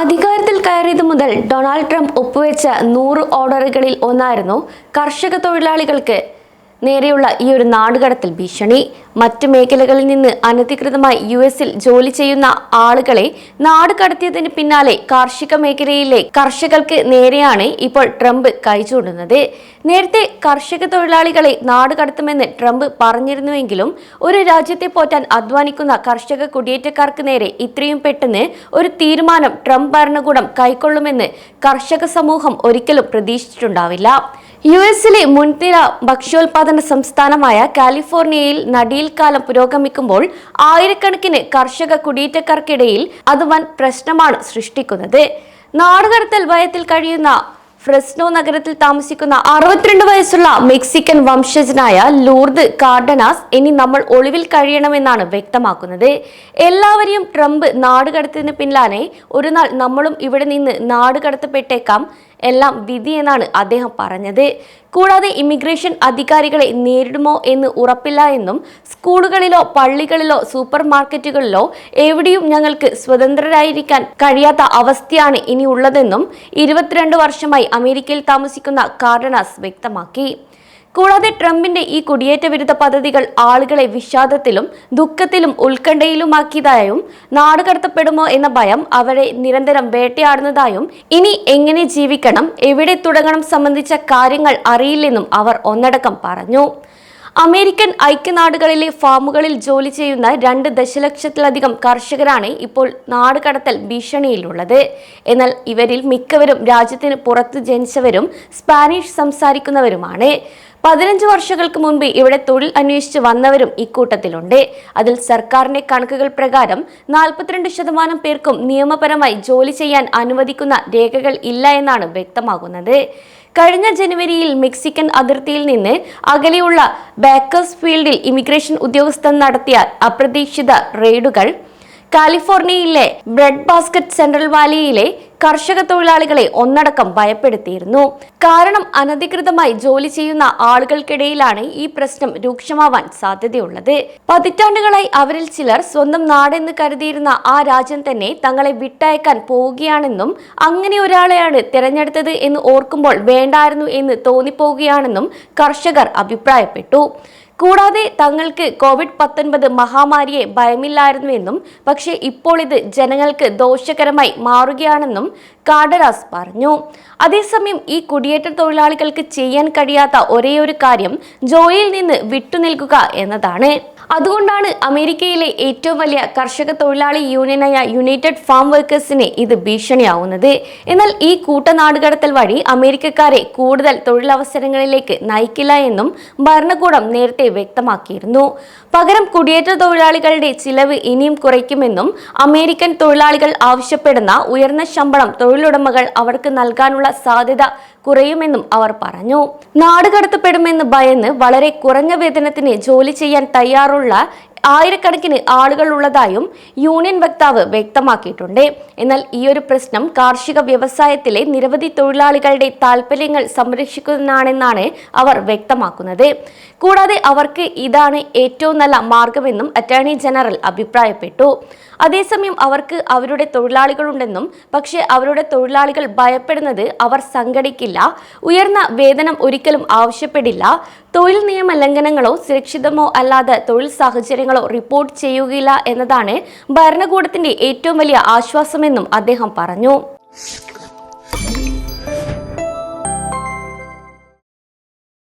അധികാരത്തിൽ കയറിയത് മുതൽ ഡൊണാൾഡ് ട്രംപ് ഒപ്പുവെച്ച നൂറ് ഓർഡറുകളിൽ ഒന്നായിരുന്നു കർഷക തൊഴിലാളികൾക്ക് നേരെയുള്ള ഈ ഒരു നാടുകടത്തിൽ ഭീഷണി. മറ്റ് മേഖലകളിൽ നിന്ന് അനധികൃതമായി യു എസിൽ ജോലി ചെയ്യുന്ന ആളുകളെ നാട് കടത്തിയതിന് പിന്നാലെ കാർഷിക മേഖലയിലെ കർഷകർക്ക് നേരെയാണ് ഇപ്പോൾ ട്രംപ് കൈചൂണ്ടുന്നത് നേരത്തെ കർഷക തൊഴിലാളികളെ നാട് കടത്തുമെന്ന് ട്രംപ് പറഞ്ഞിരുന്നുവെങ്കിലും ഒരു രാജ്യത്തെ പോറ്റാൻ അധ്വാനിക്കുന്ന കർഷക കുടിയേറ്റക്കാർക്ക് നേരെ ഇത്രയും പെട്ടെന്ന് ഒരു തീരുമാനം ട്രംപ് ഭരണകൂടം കൈക്കൊള്ളുമെന്ന് കർഷക സമൂഹം ഒരിക്കലും പ്രതീക്ഷിച്ചിട്ടുണ്ടാവില്ല. യു എസിലെ മുൻനിര ഭക്ഷ്യോൽപാദന സംസ്ഥാനമായ കാലിഫോർണിയയിൽ നടിയിൽ കാലം പുരോഗമിക്കുമ്പോൾ ആയിരക്കണക്കിന് കർഷക കുടിയേറ്റക്കാർക്കിടയിൽ അത് വൻ പ്രശ്നമാണ് സൃഷ്ടിക്കുന്നത്. നാടുകടത്തൽ ഭയത്തിൽ കഴിയുന്ന ഫ്രെസ്നോ നഗരത്തിൽ താമസിക്കുന്ന അറുപത്തിരണ്ട് വയസ്സുള്ള മെക്സിക്കൻ വംശജനായ ലൂർദ് കാർഡനാസ് ഇനി നമ്മൾ ഒളിവിൽ കഴിയണമെന്നാണ് വ്യക്തമാക്കുന്നത്. എല്ലാവരെയും ട്രംപ് നാടുകടത്തിന് പിന്നാലെ ഒരു നാൾ നമ്മളും ഇവിടെ നിന്ന് നാടുകടത്തപ്പെട്ടേക്കാം. എല്ലാം വിധിയെന്നാണ് അദ്ദേഹം പറഞ്ഞത്. കൂടാതെ ഇമിഗ്രേഷൻ അധികാരികളെ നേരിടുമോ എന്ന് ഉറപ്പില്ല എന്നും സ്കൂളുകളിലോ പള്ളികളിലോ സൂപ്പർ മാർക്കറ്റുകളിലോ എവിടെയും ഞങ്ങൾക്ക് സ്വതന്ത്രരായിരിക്കാൻ കഴിയാത്ത അവസ്ഥയാണ് ഇനി ഉള്ളതെന്നും ഇരുപത്തിരണ്ട് വർഷമായി അമേരിക്കയിൽ താമസിക്കുന്ന കാർഡനാസ് വ്യക്തമാക്കി. കൂടാതെ ട്രംപിന്റെ ഈ കുടിയേറ്റ വിരുദ്ധ പദ്ധതികൾ ആളുകളെ വിഷാദത്തിലും ദുഃഖത്തിലും ഉത്കണ്ഠയിലുമാക്കിയതായും നാടുകടത്തപ്പെടുമോ എന്ന ഭയം അവരെ നിരന്തരം വേട്ടയാടുന്നതായും ഇനി എങ്ങനെ ജീവിക്കണം എവിടെ തുടങ്ങണം സംബന്ധിച്ച കാര്യങ്ങൾ അറിയില്ലെന്നും അവർ ഒന്നടക്കം പറഞ്ഞു. അമേരിക്കൻ ഐക്യനാടുകളിലെ ഫാമുകളിൽ ജോലി ചെയ്യുന്ന രണ്ട് ദശലക്ഷത്തിലധികം കർഷകരാണ് ഇപ്പോൾ നാടുകടത്തൽ ഭീഷണിയിലുള്ളത്. എന്നാൽ ഇവരിൽ മിക്കവരും രാജ്യത്തിന് പുറത്ത് ജനിച്ചവരും സ്പാനിഷ് സംസാരിക്കുന്നവരുമാണ്. പതിനഞ്ച് വർഷങ്ങൾക്ക് മുൻപ് ഇവിടെ തൊഴിൽ അന്വേഷിച്ച് വന്നവരും ഇക്കൂട്ടത്തിലുണ്ട്. അതിൽ സർക്കാരിന്റെ കണക്കുകൾ പ്രകാരം നാൽപ്പത്തിരണ്ട് ശതമാനം പേർക്കും നിയമപരമായി ജോലി ചെയ്യാൻ അനുവദിക്കുന്ന രേഖകൾ ഇല്ല എന്നാണ് വ്യക്തമാകുന്നത്. കഴിഞ്ഞ ജനുവരിയിൽ മെക്സിക്കൻ അതിർത്തിയിൽ നിന്ന് അകലെയുള്ള ബാക്കേഴ്സ് ഫീൽഡിൽ ഇമിഗ്രേഷൻ ഉദ്യോഗസ്ഥൻ നടത്തിയ അപ്രതീക്ഷിത റെയ്ഡുകൾ കാലിഫോർണിയയിലെ ബ്രെഡ് ബാസ്ക്കറ്റ് സെൻട്രൽ വാലിയിലെ കർഷക തൊഴിലാളികളെ ഒന്നടക്കം ഭയപ്പെടുത്തിയിരുന്നു. കാരണം അനധികൃതമായി ജോലി ചെയ്യുന്ന ആളുകൾക്കിടയിലാണ് ഈ പ്രശ്നം രൂക്ഷമാവാൻ സാധ്യതയുള്ളത്. പതിറ്റാണ്ടുകളായി അവരിൽ ചിലർ സ്വന്തം നാടെന്ന് കരുതിയിരുന്ന ആ രാജ്യം തന്നെ തങ്ങളെ വിട്ടയക്കാൻ പോവുകയാണെന്നും അങ്ങനെ ഒരാളെയാണ് തിരഞ്ഞെടുത്തത് എന്ന് ഓർക്കുമ്പോൾ വേണ്ടായിരുന്നു എന്ന് തോന്നിപ്പോവുകയാണെന്നും കർഷകർ അഭിപ്രായപ്പെട്ടു. കൂടാതെ തങ്ങൾക്ക് കോവിഡ് പത്തൊൻപത് മഹാമാരിയെ ഭയമില്ലായിരുന്നുവെന്നും പക്ഷേ ഇപ്പോൾ ഇത് ജനങ്ങൾക്ക് ദോഷകരമായി മാറുകയാണെന്നും കാഡറാസ് പറഞ്ഞു. അതേസമയം ഈ കുടിയേറ്റ തൊഴിലാളികൾക്ക് ചെയ്യാൻ കഴിയാത്ത ഒരേയൊരു കാര്യം ജോലിയിൽ നിന്ന് വിട്ടുനിൽക്കുക എന്നതാണ്. അതുകൊണ്ടാണ് അമേരിക്കയിലെ ഏറ്റവും വലിയ കർഷക തൊഴിലാളി യൂണിയനായ യുണൈറ്റഡ് ഫാം വർക്കേഴ്സിന് ഇത് ഭീഷണിയാവുന്നത്. എന്നാൽ ഈ കൂട്ടനാടുകടത്തൽ വഴി അമേരിക്കക്കാരെ കൂടുതൽ തൊഴിലവസരങ്ങളിലേക്ക് നയിക്കില്ല എന്നും ഭരണകൂടം നേരത്തെ വ്യക്തമാക്കിയിരുന്നു. പകരം കുടിയേറ്റ തൊഴിലാളികളുടെ ചിലവ് ഇനിയും കുറയ്ക്കുമെന്നും അമേരിക്കൻ തൊഴിലാളികൾ ആവശ്യപ്പെടുന്ന ഉയർന്ന ശമ്പളം തൊഴിലുടമകൾ അവർക്ക് നൽകാനുള്ള സാധ്യത കുറയുമെന്നും അവർ പറഞ്ഞു. നാടുകടത്തപ്പെടുമെന്ന് ഭയന്ന് വളരെ കുറഞ്ഞ വേതനത്തിന് ജോലി ചെയ്യാൻ തയ്യാറുള്ള ആയിരക്കണക്കിന് ആളുകൾ ഉള്ളതായും യൂണിയൻ വക്താവ് വ്യക്തമാക്കിയിട്ടുണ്ട്. എന്നാൽ ഈ ഒരു പ്രശ്നം കാർഷിക വ്യവസായത്തിലെ നിരവധി തൊഴിലാളികളുടെ താല്പര്യങ്ങൾ സംരക്ഷിക്കുന്നതാണെന്നാണ് അവർ വ്യക്തമാക്കുന്നത്. കൂടാതെ അവർക്ക് ഇതാണ് ഏറ്റവും നല്ല മാർഗമെന്നും അറ്റോർണി ജനറൽ അഭിപ്രായപ്പെട്ടു. അതേസമയം അവർക്ക് അവരുടെ തൊഴിലാളികളുണ്ടെന്നും പക്ഷേ അവരുടെ തൊഴിലാളികൾ ഭയപ്പെടുന്നത് അവർ സംഘടിക്കില്ല. ഉയർന്ന വേതനം ഒരിക്കലും ആവശ്യപ്പെടില്ല. തൊഴിൽ നിയമ ലംഘനങ്ങളോ സുരക്ഷിതമോ അല്ലാതെ തൊഴിൽ സാഹചര്യങ്ങളോ റിപ്പോർട്ട് ചെയ്യുകയില്ല എന്നതാണ് ഭരണകൂടത്തിന്റെ ഏറ്റവും വലിയ ആശ്വാസമെന്നും അദ്ദേഹം പറഞ്ഞു.